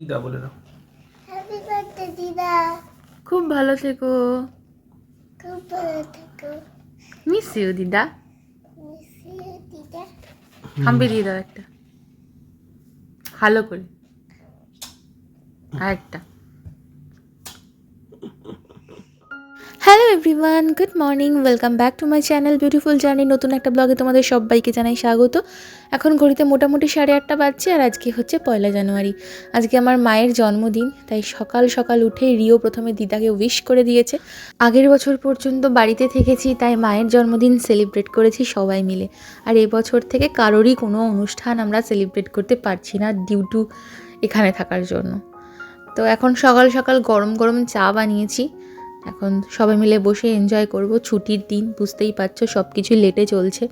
দিদা বলে দাও। হ্যাপি বার্থডে দিদা। খুব ভালো থেকো। খুব ভালো থেকো। মিস ইউ দিদা। মিস ইউ দিদা। হাম্বি দিয়ে দাও একটা। ভালো করে। আর একটা hello everyone good morning welcome back to my channel beautiful journey নতুন একটা ব্লগে তোমাদের সবাইকে জানাই স্বাগত। এখন ঘড়িতে মোটামুটি সাড়ে আটটা বাজছে আর আজকে হচ্ছে পয়লা জানুয়ারি। আজকে আমার মায়ের জন্মদিন, তাই সকাল সকাল উঠে রিও প্রথমে দিদাকে উইশ করে দিয়েছে। আগের বছর পর্যন্ত বাড়িতে থেকেছি, তাই মায়ের জন্মদিন সেলিব্রেট করেছি সবাই মিলে। আর এবছর থেকে কারোরই কোনো অনুষ্ঠান আমরা সেলিব্রেট করতে পারছি না ডিউ টু এখানে থাকার জন্য। তো এখন সকাল সকাল গরম গরম চা বানিয়েছি। এখন সবাই মিলে বসে এনজয় করব। ছুটির দিন বুঝতেই পারছ সব কিছু লেটে চলছে।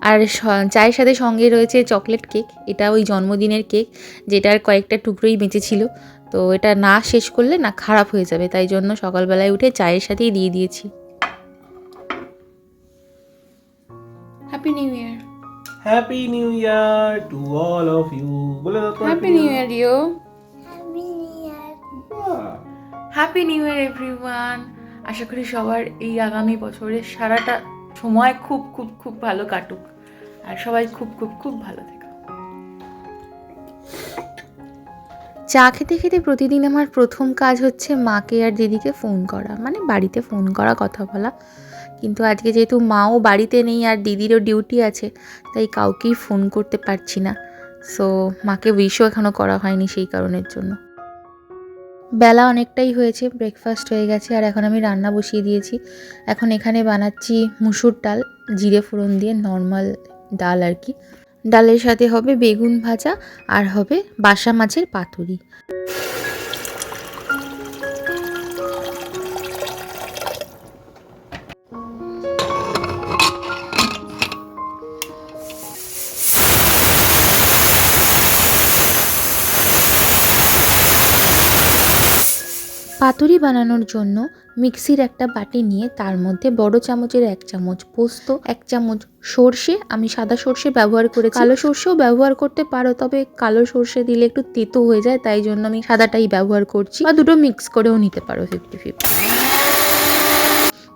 আর স- চায়ের সাথে সঙ্গে রয়েছে চকলেট কেক এটা ওই জন্মদিনের কেক যেটার কয়েকটা টুকরোই বেঁচে ছিল তো এটা না শেষ করলে না খারাপ হয়ে যাবে তাই জন্য সকালবেলায় উঠে চায়ের সাথেই দিয়ে দিয়েছি। Happy new year happy new year to all of you বলে দাও happy new year year happy new year everyone আশা করি সবার এই আগামী বছরের সারাটা সময় খুব খুব খুব ভালো কাটুক। আর সবাই খুব খুব খুব ভালো থেকো। চা খেতে খেতে প্রতিদিন আমার প্রথম কাজ হচ্ছে মাকে আর দিদিকে ফোন করা মানে বাড়িতে ফোন করা, কথা বলা। কিন্তু আজকে যেহেতু মাও বাড়িতে নেই আর দিদিরও ডিউটি আছে, তাই কাউকেই ফোন করতে পারছি না। সো মাকে উইশও এখনও করা হয়নি সেই কারণের জন্য। বেলা অনেকটাই হয়েছে ব্রেকফাস্ট হয়ে গেছে আর এখন আমি রান্না বসিয়ে দিয়েছি। এখন এখানে বানাচ্ছি মুসুর ডাল, জিরে ফোড়ন দিয়ে নর্মাল ডাল আর কি। ডালের সাথে হবে বেগুন ভাজা আর হবে বাসা মাছের পাতুরি। পাতুরি বানানোর জন্য মিক্সির একটা বাটি নিয়ে তার মধ্যে বড় চামচের এক চামচ পোস্ত এক চামচ সর্ষে আমি সাদা সর্ষে ব্যবহার করেছি। কালো সর্ষেও ব্যবহার করতে পারো তবে কালো সর্ষে দিলে একটু তেতো হয়ে যায় তাই জন্য আমি সাদাটাই ব্যবহার করছি। বা দুটো মিক্স করেও নিতে পারো ফিফটি ফিফটি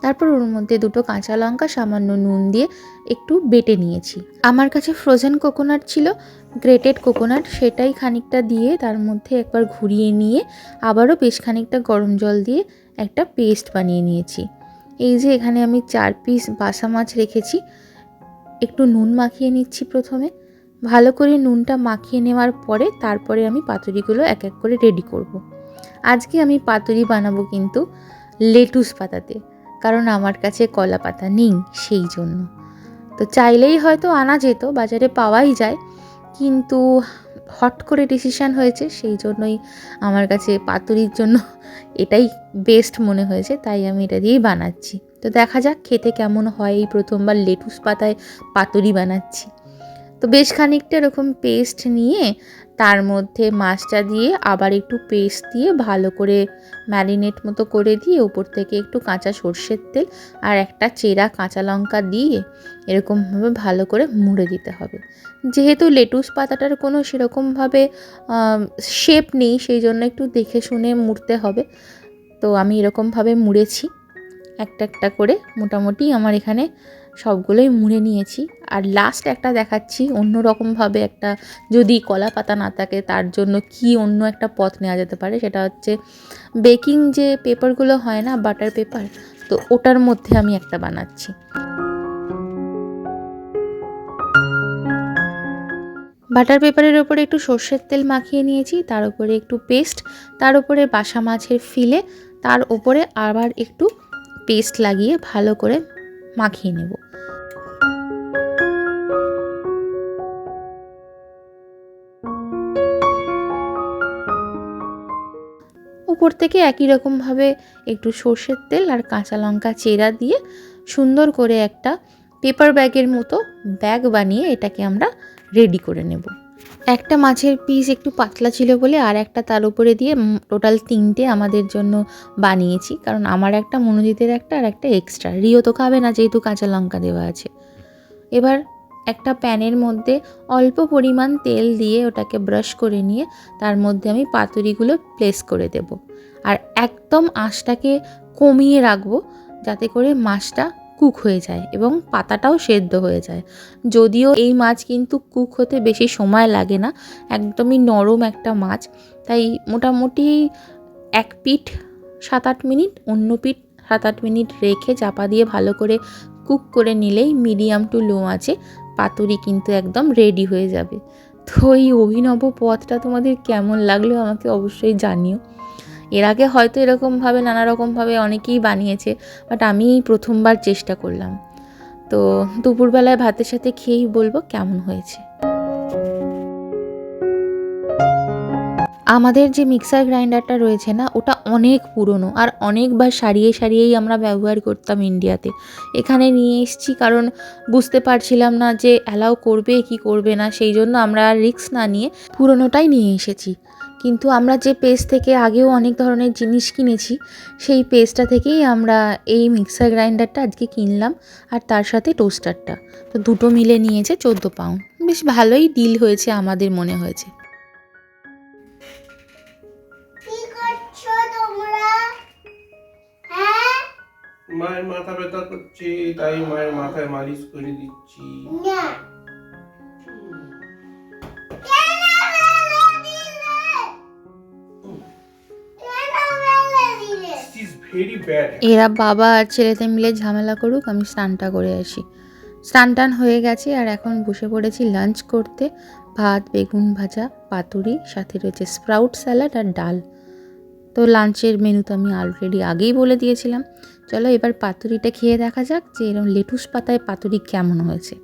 তারপর ওর মধ্যে দুটো কাঁচা লঙ্কা, সামান্য নুন দিয়ে একটু বেটে নিয়েছি। আমার কাছে ফ্রোজেন কোকোনাট ছিল গ্রেটেড কোকোনাট সেটাই খানিকটা দিয়ে তার মধ্যে একবার ঘুরিয়ে নিয়ে আবারও বেশ খানিকটা গরম জল দিয়ে একটা পেস্ট বানিয়ে নিয়েছি। এই যে এখানে আমি চার পিস বাসা মাছ রেখেছি, একটু নুন মাখিয়ে নিচ্ছি প্রথমে। ভালো করে নুনটা মাখিয়ে নেওয়ার পরে তারপরে আমি পাতুরিগুলো এক এক করে রেডি করব। আজকে আমি পাতুরি বানাবো কিন্তু লেটুস পাতাতে। কারণ আমার কাছে কলা পাতা নেই সেই জন্য। তো চাইলেই হয়তো আনা যেত, বাজারে পাওয়াই যায়, কিন্তু হট করে ডিসিশান হয়েছে, সেই জন্যই আমার কাছে পাতুরির জন্য এটাই বেস্ট মনে হয়েছে, তাই আমি এটা দিয়েই বানাচ্ছি। তো দেখা যাক খেতে কেমন হয়, এই প্রথমবার লেটুস পাতায় পাতুরি বানাচ্ছি। তো বেশ খানিকটা এরকম পেস্ট নিয়ে তার মধ্যে মাছটা দিয়ে আবার একটু পেস্ট দিয়ে ভালো করে ম্যারিনেট মতো করে দিয়ে ওপর থেকে একটু কাঁচা সর্ষের তেল আর একটা চেরা কাঁচা লঙ্কা দিয়ে এরকমভাবে ভালো করে মুড়ে দিতে হবে। যেহেতু লেটুস পাতাটার কোনো সেরকমভাবে শেপ নেই, সেই জন্য একটু দেখে শুনে মুড়তে হবে। তো আমি এরকমভাবে মুড়েছি। একটা একটা করে মোটামুটি আমার এখানে সবগুলোই মুড়ে নিয়েছি। আর লাস্ট একটা দেখাচ্ছি অন্য রকমভাবে একটা যদি কলা পাতা না থাকে তার জন্য কি অন্য একটা পথ নেওয়া যেতে পারে সেটা হচ্ছে বেকিং যে পেপারগুলো হয় না বাটার পেপার তো ওটার মধ্যে আমি একটা বানাচ্ছি। বাটার পেপারের ওপরে একটু সর্ষের তেল মাখিয়ে নিয়েছি, তার উপরে একটু পেস্ট তার উপরে বাসা মাছের ফিলে তার উপরে আবার একটু পেস্ট লাগিয়ে ভালো করে মাখিয়ে নেব। উপর থেকে একই রকমভাবে একটু সর্ষের তেল আর কাঁচা লঙ্কা চেরা দিয়ে সুন্দর করে একটা পেপার ব্যাগের মতো ব্যাগ বানিয়ে এটাকে আমরা রেডি করে নেব। একটা মাছের পিস একটু পাতলা ছিল বলে আর একটা তার উপরে দিয়ে টোটাল তিনটে আমাদের জন্য বানিয়েছি। কারণ আমার একটা, মনোজিতের একটা আর একটা এক্সট্রা রিও তো খাবে না, যেহেতু কাঁচা লঙ্কা দেওয়া আছে। এবার একটা প্যানের মধ্যে অল্প পরিমাণ তেল দিয়ে ওটাকে ব্রাশ করে নিয়ে তার মধ্যে আমি পাতুরিগুলো প্লেস করে দেব। আর একদম আঁশটাকে কমিয়ে রাখব, যাতে করে মাছটা কুক হয়ে যায় এবং পাতাটাও সেদ্ধ হয়ে যায়। যদিও এই মাছ কিন্তু কুক হতে বেশি সময় লাগে না, একদমই নরম একটা মাছ। তাই মোটামুটি এক পিঠ সাত আট মিনিট, অন্য পিঠ সাত আট মিনিট রেখে চাপা দিয়ে ভালো করে কুক করে নিলেই মিডিয়াম টু লো আছে, পাতুরি কিন্তু একদম রেডি হয়ে যাবে। তো এই অভিনব পথটা তোমাদের কেমন লাগল আমাকে অবশ্যই জানিও। এর আগে হয়তো এরকমভাবে নানা রকমভাবে অনেকেই বানিয়েছে বাট আমি প্রথমবার চেষ্টা করলাম। তো দুপুরবেলায় ভাতের সাথে খেয়েই বলব কেমন হয়েছে। আমাদের যে মিক্সার গ্রাইন্ডারটা রয়েছে না, ওটা অনেক পুরনো আর অনেকবার সারিয়ে সারিয়েই আমরা ব্যবহার করতাম ইন্ডিয়াতে। এখানে নিয়ে এসেছি কারণ বুঝতে পারছিলাম না যে অ্যালাউ করবে কি করবে না, সেই জন্য আমরা আর রিস্ক না নিয়ে পুরনোটাই নিয়ে এসেছি। কিন্তু আমরা যে পেজ থেকে আগেও অনেক ধরনের জিনিস কিনেছি সেই পেজটা থেকেই আমরা এই মিক্সার গ্রাইন্ডারটা আজকে কিনলাম আর তার সাথে টোস্টারটা তো দুটো মিলে নিয়েছে চোদ্দ পাউন্ড বেশ ভালোই ডিল হয়েছে আমাদের মনে হয়েছে। হ্যাঁ? মায়ের মাথা ব্যথা করছে তাই মায়ের মাথায় মালিশ করে দিচ্ছি। এরা বাবা আর ছেলেতে মিলে ঝামেলা করুক, আমি স্নানটা করে আসি। স্নান টান হয়ে গেছে আর এখন বসে পড়েছি লাঞ্চ করতে। ভাত, বেগুন ভাজা, পাতুরি, সাথে রয়েছে স্প্রাউট স্যালাড আর ডাল। তো লাঞ্চের মেনু তো আমি অলরেডি আগেই বলে দিয়েছিলাম। চলো এবার পাতুরিটা খেয়ে দেখা যাক যে এরকম লেটুস পাতায় পাতুরি কেমন হয়েছে।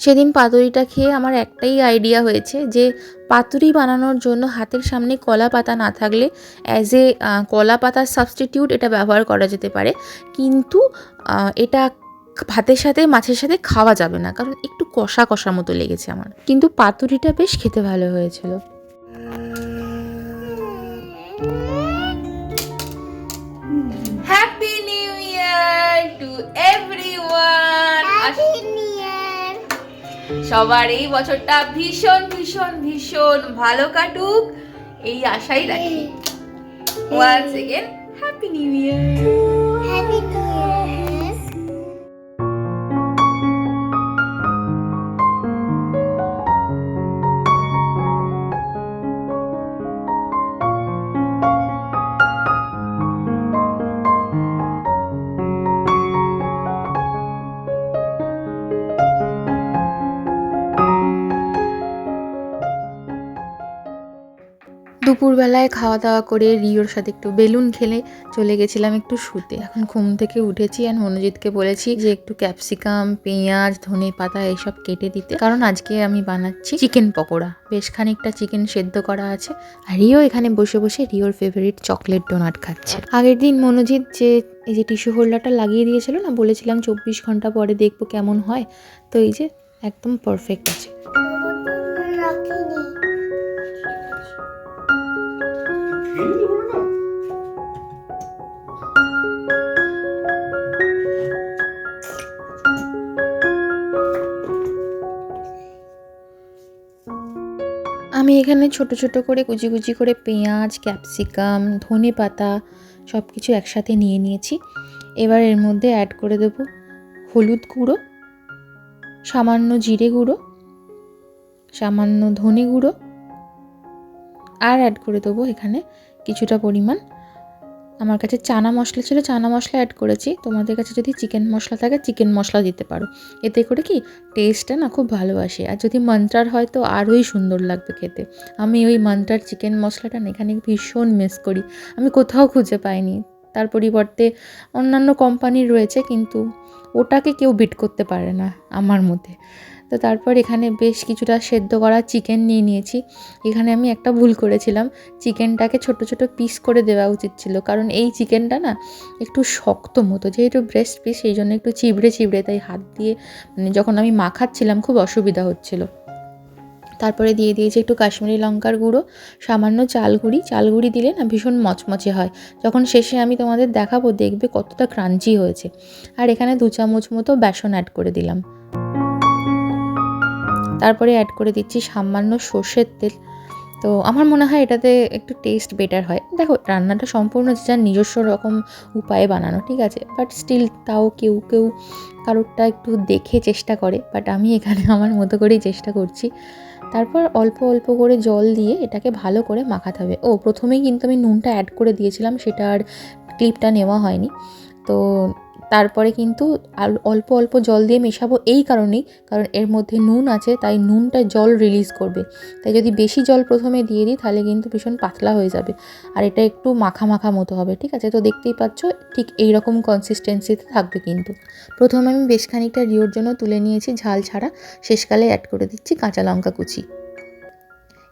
সেদিন পাতুরিটা খেয়ে আমার একটাই আইডিয়া হয়েছে যে পাতুরি বানানোর জন্য হাতের সামনে কলা পাতা না থাকলে অ্যাজ এ কলা পাতার সাবস্টিটিউট এটা ব্যবহার করা যেতে পারে। কিন্তু এটা ভাতের সাথে মাছের সাথে খাওয়া যাবে না কারণ একটু কষা কষা মতো লেগেছে আমার। কিন্তু পাতুরিটা বেশ খেতে ভালো হয়েছিল। Happy new year to everyone সবার এই বছরটা ভীষণ ভীষণ ভীষণ ভালো কাটুক এই আশাই রাখি। Once again happy new year দুপুরবেলায় খাওয়া দাওয়া করে রিওর সাথে একটু বেলুন খেলে চলে গেছিলাম একটু শুতে। এখন ঘুম থেকে উঠেছি আর মনোজিৎকে বলেছি যে একটু ক্যাপসিকাম, পেঁয়াজ, ধনে পাতা এইসব কেটে দিতে। কারণ আজকে আমি বানাচ্ছি চিকেন পকোড়া। বেশ খানিকটা চিকেন সেদ্ধ করা আছে। আর রিও এখানে বসে বসে রিওর ফেভারিট চকলেট ডোনাট খাচ্ছে। আগের দিন মনোজিৎ যে, এই যে টিস্যু হোল্ডারটা লাগিয়ে দিয়েছিল না, বলেছিলাম চব্বিশ ঘণ্টা পরে দেখব কেমন হয়। তো এই যে, একদম পারফেক্ট আছে। আমি এখানে ছোট ছোট করে কুচি কুচি করে পেঁয়াজ, ক্যাপসিকাম, ধনে পাতা সব কিছু একসাথে নিয়ে নিয়েছি। এবার এর মধ্যে অ্যাড করে দেব হলুদ গুঁড়ো, সামান্য জিরে গুঁড়ো, সামান্য ধনে গুঁড়ো, আর অ্যাড করে দেবো এখানে কিছুটা পরিমাণ আমার কাছে চানা মশলা ছিল, চানা মশলা অ্যাড করেছি। তোমাদের কাছে যদি চিকেন মশলা থাকে চিকেন মশলা দিতে পারো। এতে করে কি টেস্টটা না খুব ভালোবাসে আর যদি মন্ত্রার হয় তো আরোই সুন্দর লাগবে খেতে। আমি ওই মন্ত্রার চিকেন মশলাটা এখানে ভীষণ মিস করি। আমি কোথাও খুঁজে পাইনি। তার পরিবর্তে অন্যান্য কোম্পানির রয়েছে, কিন্তু ওটাকে কেউ বিট করতে পারে না আমার মতে। তো তারপর এখানে বেশ কিছুটা সেদ্ধ করা চিকেন নিয়ে নিয়েছি। এখানে আমি একটা ভুল করেছিলাম। চিকেনটাকে ছোট ছোট পিস করে দেওয়া উচিত ছিল, কারণ এই চিকেনটা না একটু শক্ত মতো, যেহেতু ব্রেস্ট পিস সেই জন্য একটু চিবড়ে চিবড়ে তাই হাত দিয়ে মানে যখন আমি মাখাচ্ছিলাম, খুব অসুবিধা হচ্ছিল। তারপরে দিয়ে দিয়েছি একটু কাশ্মীরি লঙ্কার গুঁড়ো, সামান্য চাল গুঁড়ি চাল গুঁড়ি দিলে না ভীষণ মচমচে হয়। যখন শেষে আমি তোমাদের দেখাবো, দেখবে কতটা ক্রাঞ্চি হয়েছে। আর এখানে দু চামচ মতো বেসন অ্যাড করে দিলাম। তারপরে অ্যাড করে দিচ্ছি সামান্য সর্ষের তেল। তো আমার মনে হয় এটাতে একটু টেস্ট বেটার হয়। দেখো, রান্নাটা সম্পূর্ণ যার নিজস্ব রকম উপায়ে বানানো, ঠিক আছে? বাট স্টিল তাও কেউ কেউ কারোরটা একটু দেখে চেষ্টা করে। বাট আমি এখানে আমার মতো করেই চেষ্টা করছি। তারপর অল্প অল্প করে জল দিয়ে এটাকে ভালো করে মাখাতে হবে। ও, প্রথমেই কিন্তু আমি নুনটা অ্যাড করে দিয়েছিলাম, সেটা আর ক্লিপটা নেওয়া হয়নি। তো তারপরে কিন্তু অল্প অল্প জল দিয়ে মেশাবো এই কারণেই, কারণ এর মধ্যে নুন আছে, তাই নুনটা জল রিলিজ করবে। তাই যদি বেশি জল প্রথমে দিয়ে দিই, তাহলে কিন্তু ভীষণ পাতলা হয়ে যাবে। আর এটা একটু মাখা মাখা মতো হবে, ঠিক আছে? তো দেখতেই পাচ্ছ, ঠিক এই রকম কনসিস্টেন্সিতে থাকবে কিন্তু। প্রথমে আমি বেশ খানিকটা রিওর জন্য তুলে নিয়েছি ঝাল ছাড়া, শেষকালে অ্যাড করে দিচ্ছি কাঁচা লঙ্কা কুচি।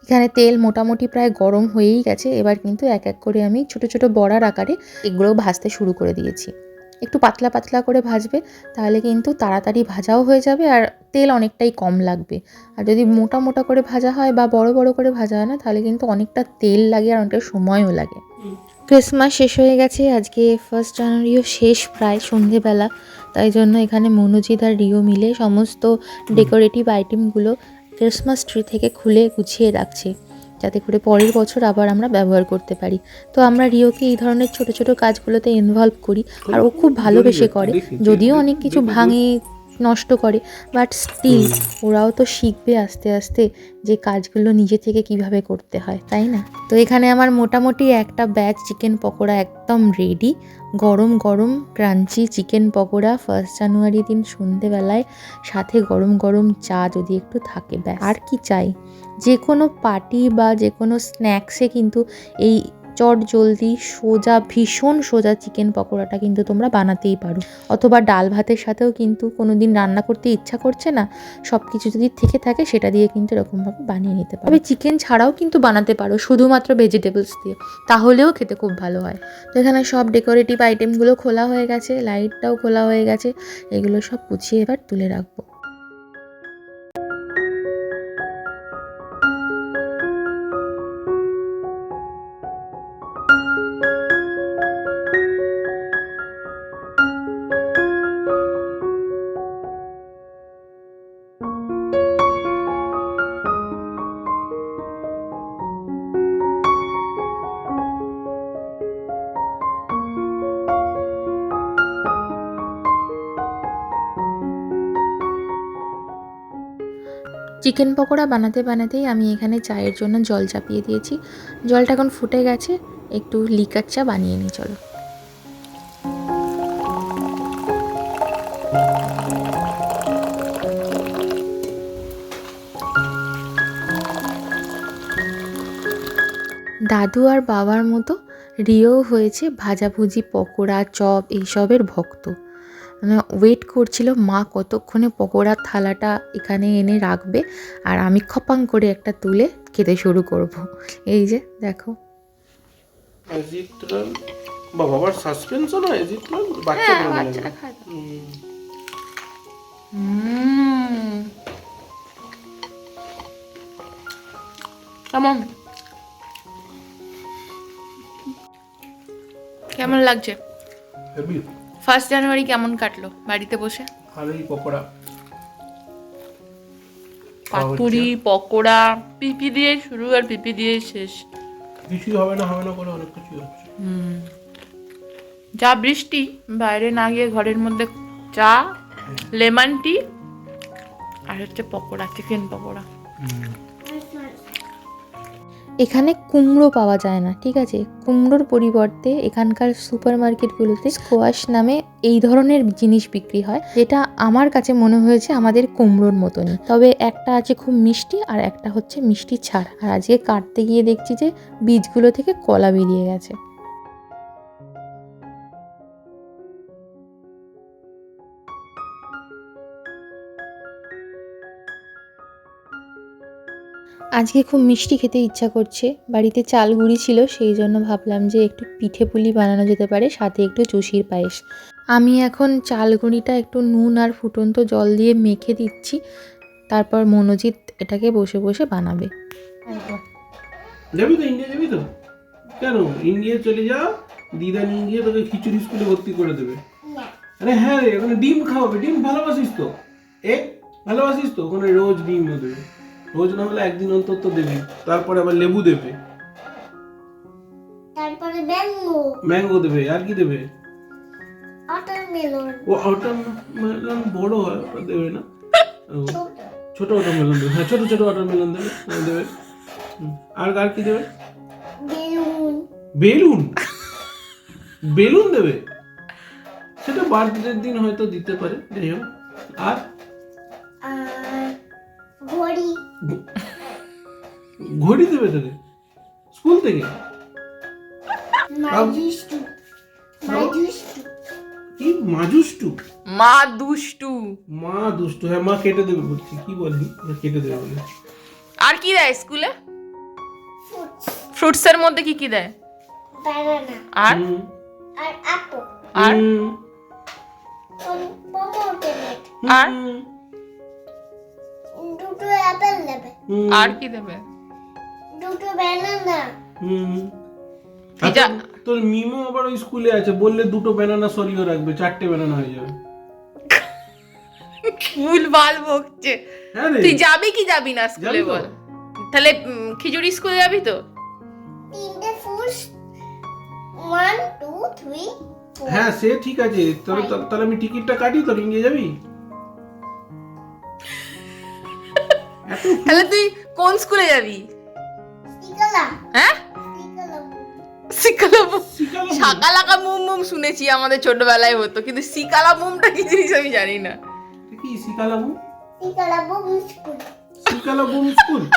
এখানে তেল মোটামুটি প্রায় গরম হয়েই গেছে, এবার কিন্তু এক এক করে আমি ছোট ছোট বড়ার আকারে এগুলো ভাজতে শুরু করে দিয়েছি। একটু পাতলা পাতলা করে ভাজবে, তাহলে কিন্তু তাড়াতাড়ি ভাজাও হয়ে যাবে আর তেল অনেকটাই কম লাগবে। আর যদি মোটা মোটা করে ভাজা হয় বা বড় বড় করে ভাজা হয় না, তাহলে কিন্তু অনেকটা তেল লাগে আর অনেকটা সময়ও লাগে। ক্রিসমাস শেষ হয়ে গেছে, আজকে ফার্স্ট জানুয়ারিও শেষ প্রায় সন্ধেবেলা। তাই জন্য এখানে মনোজিৎ আর রিও মিলে সমস্ত ডেকোরেটিভ আইটেমগুলো ক্রিসমাস ট্রি থেকে খুলে গুছিয়ে রাখছে। যাতে করে পরের বছর আবার আমরা ব্যবহার করতে পারি। তো আমরা রিওকে এই ধরনের ছোট ছোট কাজগুলোতে ইনভলভ করি আর ও খুব ভালোবেসে করে। যদিও অনেক কিছু ভাঙে নষ্ট করে। বাট স্টিল ওরাও তো শিখবে আস্তে আস্তে যে কাজগুলো নিজে থেকে কীভাবে করতে হয় তাই না? তো এখানে আমার মোটামুটি একটা ব্যাচ চিকেন পকোড়া একদম রেডি গরম গরম crunchy chicken pakora first January দিন সন্ধেবেলায়। সাথে গরম গরম চা যদি একটু থাকে ব্যাস। আর কি চাই? যে কোনো পার্টি বা যে কোনো স্ন্যাক্সে কিন্তু এই চট জলদি সোজা, ভীষণ সোজা চিকেন পকোড়াটা কিন্তু তোমরা বানাতেই পারো। অথবা ডাল ভাতের সাথেও কিন্তু কোনো দিন রান্না করতে ইচ্ছা করছে না সব কিছু যদি থেকে থাকে সেটা দিয়ে কিন্তু এরকমভাবে বানিয়ে নিতে পারো। তবে চিকেন ছাড়াও কিন্তু বানাতে পারো, শুধুমাত্র ভেজিটেবলস দিয়ে, তাহলেও খেতে খুব ভালো হয়। তো এখানে সব ডেকোরেটিভ আইটেমগুলো খোলা হয়ে গেছে লাইটটাও খোলা হয়ে গেছে, এগুলো সব গুছিয়ে এবার তুলে রাখব। চিকেন পকোড়া বানাতে বানাতেই আমি এখানে চায়ের জন্য জল চাপিয়ে দিয়েছি। জলটা এখন ফুটে গেছে, একটু লিকার চা বানিয়ে নিই, চলো। দাদু আর বাবার মতো, রিও হয়েছে ভাজাভুজি, পকোড়া, চপ, এইসবের ভক্ত। মানে ওয়েট করছিল মা কতক্ষণে পকোড়ার থালাটা এখানে এনে রাখবে আর আমি খপাং করে একটা তুলে খেতে শুরু করব। এই যে দেখো। না এজিট্রাল হ্যাঁ, মনে বাচ্চারা খায় কেমন? কেমন লাগছে? হেভি। ফার্স্ট জানুয়ারি কেমন কাটলো বাড়িতে বসে? ভালোই পকোড়া। পাতুরি পকোড়া পিপি দিয়ে শুরু আর পিপি দিয়ে শেষ। কিছুই হবে না হবে না করে অনেক কিছুই হচ্ছে। যা বৃষ্টি বাইরে না গিয়ে ঘরের মধ্যে চা লেমন টি আর হচ্ছে পকোড়া চিকেন পকোড়া। এখানে কুমড়ো পাওয়া যায় না, ঠিক আছে? কুমড়োর পরিবর্তে এখানকার সুপার মার্কেটগুলোতে স্কোয়াশ নামে এই ধরনের জিনিস বিক্রি হয়, যেটা আমার কাছে মনে হয়েছে আমাদের কুমড়োর মতনই। তবে একটা আছে খুব মিষ্টি আর একটা হচ্ছে মিষ্টি ছাড়। আর আজকে কাটতে গিয়ে দেখছি যে বীজগুলো থেকে কলা বেরিয়ে গেছে। আজকে খুব মিষ্টি খেতে ইচ্ছা করছে। বাড়িতে চাল গুঁড়ি ছিল, সেই জন্য ভাবলাম যে একটু পিঠে পুলি বানানো যেতে পারে, সাথে একটু চুষির পায়েস। আমি এখন চাল গুঁড়িটা একটু নুন আর ফুটন্ত জল দিয়ে মেখে দিচ্ছি, তারপর মনোজিৎ এটাকে বসে বসে বানাবে। যাবি তো ইন্ডিয়া যাবি তো? কেন? ইন্ডিয়া চলে যা দিদা নিয়ে গিয়ে তোকে খিচুড়ি স্কুলে ভর্তি করে দেবে। আরে হ্যাঁ রে, ওখানে ডিম খাওয়াবে, ডিম ভালোবাসিস তো। এ, ভালোবাসিস তো? ওখানে রোজ ডিম দেবে রোজ না হলে একদিন অন্তর তো দেবে তারপরে আবার লেবু দেবে। তারপরে ম্যাঙ্গো। ম্যাঙ্গো দেবে আর কি দেবে? ওয়াটারমেলন। ও ওয়াটারমেলন বড় হয় দেবে না? ছোট। ওয়াটারমেলন দেবে হ্যাঁ ছোট ছোট ওয়াটারমেলন দেবে হ্যাঁ, দেবে। আর আর কি দেবে? বেলুন। বেলুন? বেলুন দেবে? সেটা বার্থডের দিন হয়তো দিতে পারে যাই হোক। আর ঘড়ি দেবে তোকে। স্কুল থেকে। কি? মাজুষ্টু মা দুষ্টু। মা দুষ্টু। হ্যাঁ মা কেটে দেবে বলছি। কি বললি? কেটে দেবে বলে। আর কি দেয় স্কুলে? ফ্রুটস ফ্রুটসের মধ্যে কি কি দেয়? আর? আর আপেল আর? দুটো আর কি দেবে? দুটো ব্যানানা হুম। আচ্ছা, তোর মিমো আবার ওই স্কুলে আছে বললে দুটো ব্যানানা সরিয়ে রাখবে চারটে ব্যানানা হয়ে যাবে। ভুল ভালো বকছে। হ্যাঁ তুই যাবি কি যাবি না স্কুলে বল? তাহলে খিচুড়ি স্কুলে যাবি তো? তিনটে ফ্রুটস ওয়ান টু থ্রি হ্যাঁ সে ঠিক আছে। তবে তাহলে আমি টিকিটটা কাটি তোর নিয়ে যাবি? তাহলে তুই কোন স্কুলে যাবি? হ্যাঁ? সিকালা সিকালা মুম সাকালাকা মুম মুম শুনেছি আমাদের ছোটবেলায় হতো কিন্তু সিকালা মুমটা কি জিনিস আমি জানি না। কি স্কুল। স্কুল?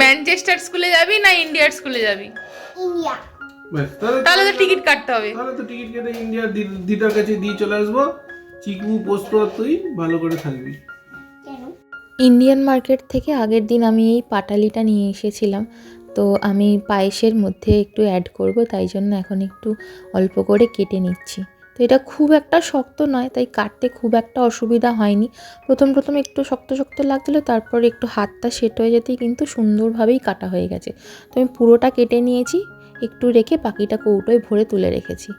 ম্যানচেস্টার স্কুলে যাবি না ইন্ডিয়ার স্কুলে যাবি? ইন্ডিয়া। তাহলে তো টিকিট কাটতে হবে। তাহলে তো টিকিট কেটে ইন্ডিয়ার দিদার কাছে দিয়ে চলে আসব। চিকু পোস্ত আর তুই ভালো করে থাকবি। ইন্ডিয়ান মার্কেট থেকে আগের দিন আমি এই পাটালিটা নিয়ে এসেছিলাম। তো আমি পায়েসের মধ্যে একটু অ্যাড করব, তাই জন্য এখন একটু অল্প করে কেটে নিচ্ছি। তো এটা খুব একটা শক্ত নয়, তাই কাটতে খুব একটা অসুবিধা হয়নি। প্রথম প্রথম একটু শক্ত শক্ত লাগছিল, তারপর একটু হাতটা সেট হয়ে যেতেই কিন্তু সুন্দরভাবেই কাটা হয়ে গেছে। তো আমি পুরোটা কেটে নিয়েছি, একটু রেখে পাখিটা কৌটোয় ভরে তুলে রেখেছি।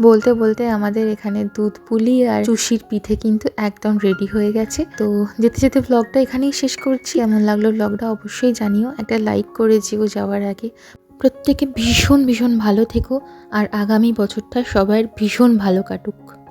বলতে বলতে আমাদের এখানে দুধ পুলি আর চুষির পিঠে কিন্তু একদম রেডি হয়ে গেছে। তো যেতে যেতে ব্লগটা এখানেই শেষ করছি। এমন লাগল ব্লগটা অবশ্যই জানিও। একটা লাইক করে যেও যাওয়ার আগে। প্রত্যেকে ভীষণ ভীষণ ভালো থেকো। আর আগামী বছরটা সবার ভীষণ ভালো কাটুক।